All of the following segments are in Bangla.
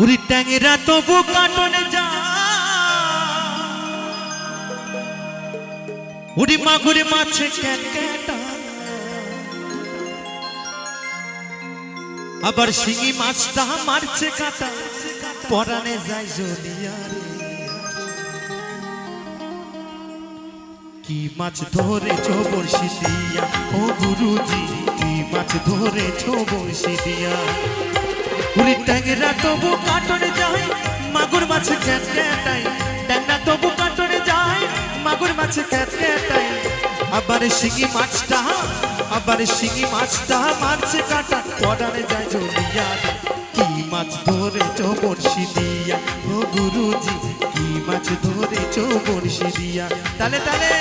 উড়ি ট্যাংরা তবু কাটনে যা। উড়ি মাগুরে মাছে আবার শিঙি মাছটা মারছে কাটা। পরানে যায় জলিয়া। কি মাছ ধরে বড়শি দিয়া ও গুরুজি, কি মাছ ধরে বড়শি দিয়া উড়ি ট্যাংরা তবু কাটনে যায়, মাগুর মাছ ক্যাট ক্যাটাই ট্যাংরা তবু কাটনে যায়, মাগুর মাছ ক্যাট ক্যাটাই আবার শিঙি মাছটা, আবার শিঙি মাছটা মারছে কাটা পড়ানে যায় জলিয়া রে। কি মাছ ধরে বড়শি দিয়া ও গুরুজি, কি মাছ ধরে বড়শি দিয়া তালে তালে।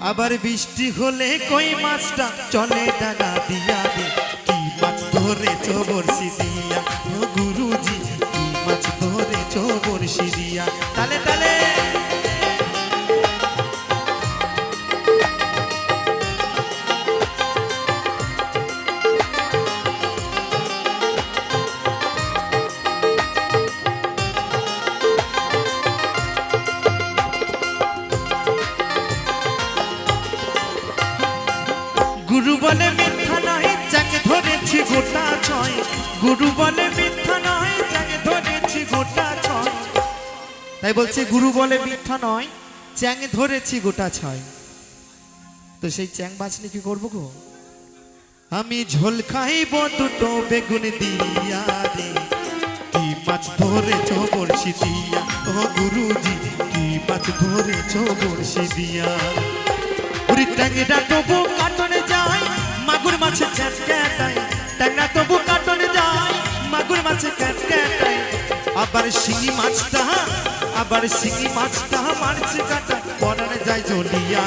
আবার বৃষ্টি হলে কই মাছটা চলে ডানা দিয়া দে। কি মাছ ধরে চবরসি দিয়া? গুরুজি, কি মাছ ধরে চবরসি দিয়া? গুরু বলে মিথ্যা নয় যাকে ধরেছি গোটা ছয়। গুরু বলে মিথ্যা নয় যাকে ধরেছি গোটা ছয়। তাই বলছে, গুরু বলে মিথ্যা নয় চ্যাং ধরেছি গোটা ছয়। তো সেই চ্যাং বাঁচলে কি করব গো? আমি ঝোল খাইব দুটো বেগুন দিয়া রে কি মাছ ধরেছ বড়শি দিয়া? ও গুরুজি, কি মাছ ধরেছ বড়শি দিয়া? উড়ি ট্যাংরা তবু কাটনে মাছে ক্যাট ক্যাটাই ট্যাংরা তবু কাটনে যায়, মাগুর মাছ ক্যাট আবার শিঙি মাছটা, আবার শিঙি মাছটা মারছে কাটা। পরানে যায় জলিয়া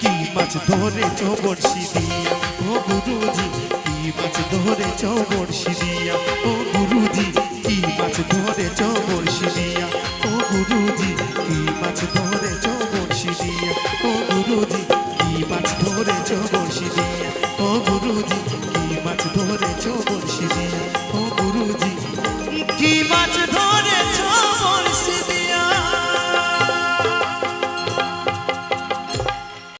কি মাছ ধরে চৌবর্ষি দিয়া? ও গুরুজি, কি মাছ ধরে চৌবর্ষি দিয়া? ও to